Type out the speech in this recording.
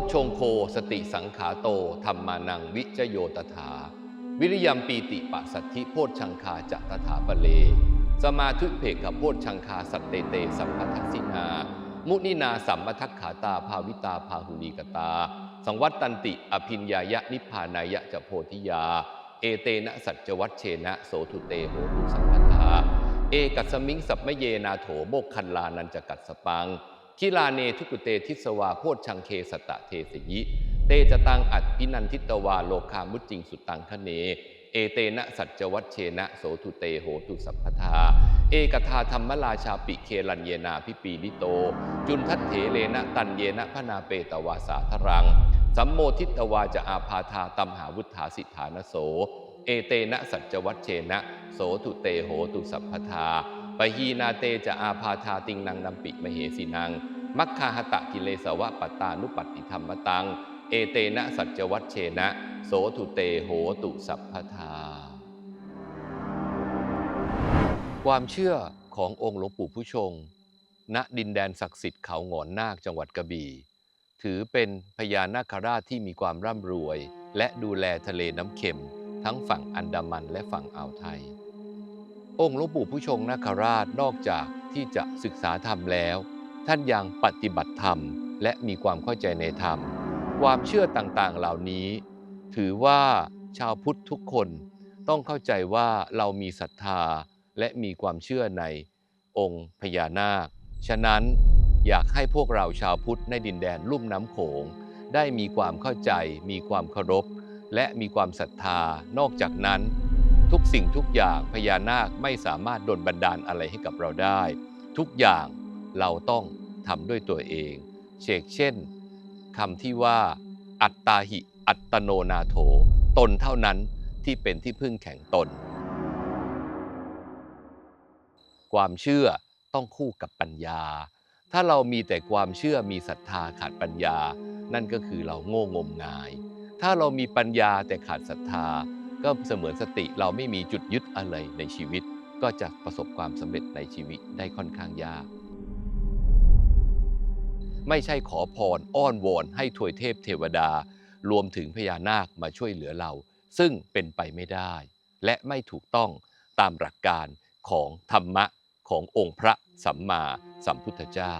ชฌงโคสติสังขาโตธรรมานังวิจโยตถา วิริยมปีติปะสัทธิโพชฌังคาจะตถาปะเล สมาธุเพกโพชฌังคาสัตเตเตสัมปทัสสินา มุนินาสัมมทักขาตาภาวิตาภาหุลีกตา สังวัตตันติอภินญายะนิพานายะจะโพธิยา เอเตนะสัจวัชเชนะโสทุเตโหตุสัมปทา เอกัสมิงสัพมเยนาโถโมกคันลานันจะกัดสปัง คิลาเนทุกุเตทิสวาโพชชังเคสตะเทสยิ เตจะตังอัดพินันทิตวาโลคามุจจิงสุตังคะเน เอเตนะสัจวัชเชนะโสทุเตโหตุสัพพทา เอกทาธรรมราชาปิเคลันเยนาพิปีนิโต จุนทัตเถเลนะตันเยนะพนาเปตวาสาทรัง สัมโมทิตวาจะอาพาธาตัมหาวุฒาสิทธานโส เอเตนะสัจวัชเชนะ โสทุเตโหตุสัพพทา ปหีนาเตจะอาพาธาติงนังนัมปิมเหสีนังมัคคาหตะกิเลสวะปตตานุปัตติธรรมตัง เอเตนะสัจวัชเชนะ โสทุเตโหตุสัพพทา ความเชื่อขององค์หลวงปู่ผู้ชง ณดินแดนศักดิ์สิทธิ์เขาหงอนนาคจังหวัดกระบี่ถือเป็นพญานาคราชที่มีความร่ำรวย และดูแลทะเลน้ำเค็ม ทั้งฝั่งอันดามันและฝั่งอ่าวไทย องค์หลวงปู่ผู้ชงนาคราชนอกจากที่จะศึกษาธรรมแล้ว ท่านยังปฏิบัติธรรม และมีความเข้าใจในธรรม ความเชื่อต่างๆเหล่านี้ ถือว่าชาวพุทธทุกคนต้องเข้าใจว่าเรามีศรัทธาและมีความเชื่อในองค์พญานาค ฉะนั้นอยากให้พวกเราชาวพุทธในดินแดนลุ่มน้ำโขง ได้มีความเข้าใจ มีความเคารพ และมีความศรัทธานอกจากนั้น ทุกสิ่งทุกอย่างพญานาคไม่สามารถดลบันดาลอะไรให้กับเราได้ ทุกอย่างเราต้องทำด้วยตัวเองเชกเช่นคำที่ว่า อัตตาหิ อัตโนนาโถ ตนเท่านั้นที่เป็นที่พึ่งแข่งตน ความเชื่อต้องคู่กับปัญญา ถ้าเรามีแต่ความเชื่อมีศรัทธาขาดปัญญา นั่นก็คือเราโง่งมงาย ถ้าเรามีปัญญาแต่ขาดศรัทธา ก็เสมือนสติเราไม่มีจุดยึดอะไรในชีวิต ก็จะประสบความสำเร็จในชีวิตได้ค่อนข้างยาก ไม่ใช่ขอพรอ้อนวอนให้ถวยเทพเทวดา รวมถึงพญานาคมาช่วยเหลือเรา ซึ่งเป็นไปไม่ได้ และไม่ถูกต้องตามหลักการของธรรมะขององค์พระสัมมาสัมพุทธเจ้า